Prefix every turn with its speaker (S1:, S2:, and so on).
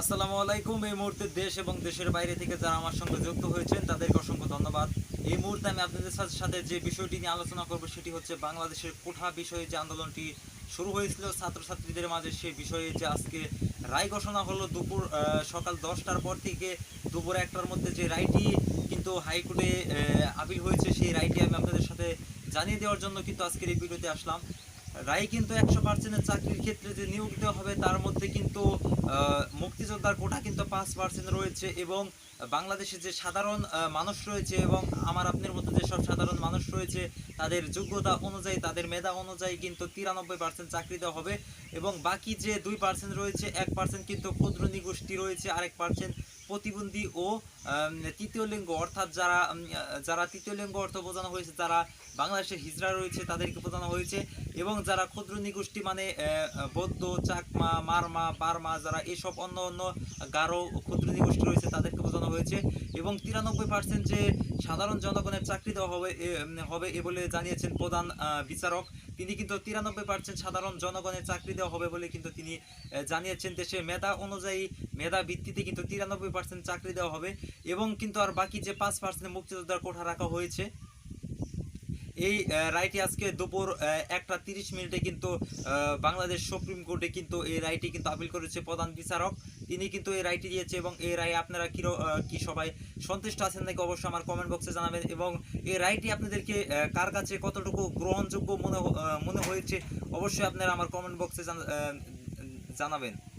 S1: আসসালামু আলাইকুম। এই মুহূর্তে দেশ এবং দেশের বাইরে থেকে যারা আমার সঙ্গে যুক্ত হয়েছেন, তাদেরকে অসংখ্য ধন্যবাদ। এই মুহূর্তে আমি আপনাদের সাথে যে বিষয়টি নিয়ে আলোচনা করব, সেটি হচ্ছে বাংলাদেশের কোঠা বিষয়ে যে আন্দোলনটি শুরু হয়েছিল, ছাত্রছাত্রীদের মাঝে সেই বিষয়ে যে আজকে রায় ঘোষণা হলো দুপুর সকাল দশটার পর থেকে দুপুর একটার মধ্যে যে রায়টি কিন্তু হাইকোর্টে আপিল হয়েছে, সেই রায়টি আমি আপনাদের সাথে জানিয়ে দেওয়ার জন্য কিন্তু আজকের এই ভিডিওতে আসলাম। রায় কিন্তু একশো পার্সেন্টের চাকরির ক্ষেত্রে যে নিয়োগ দেওয়া হবে, তার মধ্যে কিন্তু মুক্তিযোদ্ধার কোটা কিন্তু পাঁচ পার্সেন্ট রয়েছে এবং বাংলাদেশে যে সাধারণ মানুষ রয়েছে এবং আমার আপনার মতো যেসব সাধারণ মানুষ রয়েছে, তাদের যোগ্যতা অনুযায়ী, তাদের মেধা অনুযায়ী কিন্তু তিরানব্বই পার্সেন্ট চাকরি দেওয়া হবে এবং বাকি যে দুই পার্সেন্ট রয়েছে, এক পার্সেন্ট কিন্তু ক্ষুদ্র নিগোষ্ঠী রয়েছে, আরেক পার্সেন্ট প্রতিবন্ধী ও তৃতীয় লিঙ্গ, অর্থাৎ যারা যারা তৃতীয় লিঙ্গ অর্থ বোঝানো হয়েছে, যারা বাংলাদেশে হিজড়া রয়েছে, তাদেরকে বোঝানো হয়েছে। এবং যারা ক্ষুদ্র নিগোষ্ঠী মানে বৌদ্ধ, চাকমা, মারমা, বারমা, যারা এসব অন্য অন্য গারো ক্ষুদ্র নিগোষ্ঠী রয়েছে, তাদেরকে বোঝানো হয়েছে। এবং তিরানব্বই পার্সেন্ট যে সাধারণ জনগণের চাকরি দেওয়া হবে হবে এ বলে জানিয়েছেন প্রধান বিচারক। তিনি কিন্তু তিরানব্বই পার্সেন্ট সাধারণ জনগণের চাকরি দেওয়া হবে বলে কিন্তু তিনি জানিয়েছেন দেশে মেধা অনুযায়ী মেধা ভিত্তিতে কিন্তু তিরানব্বই পার্সেন্ট চাকরি দেওয়া হবে এবং কিন্তু আর বাকি যে পাঁচ পার্সেন্ট মুক্তিযোদ্ধার কোঠা রাখা হয়েছে এই রায়টি আজকে দুপুর একটা তিরিশ মিনিটে কিন্তু বাংলাদেশ সুপ্রিম কোর্টে কিন্তু এই রায়টি কিন্তু আপিল করেছে প্রধান বিচারক। তিনি কিন্তু এই রায়টি দিয়েছে এবং এই রায়ে আপনারা কি কি সবাই সন্তুষ্ট আছেন নাকি অবশ্যই আমার কমেন্ট বক্সে জানাবেন। এবং এই রায়টি আপনাদেরকে কার কাছে কতটুকু গ্রহণযোগ্য মনে মনে হয়েছে অবশ্যই আপনারা আমার কমেন্ট বক্সে জানাবেন।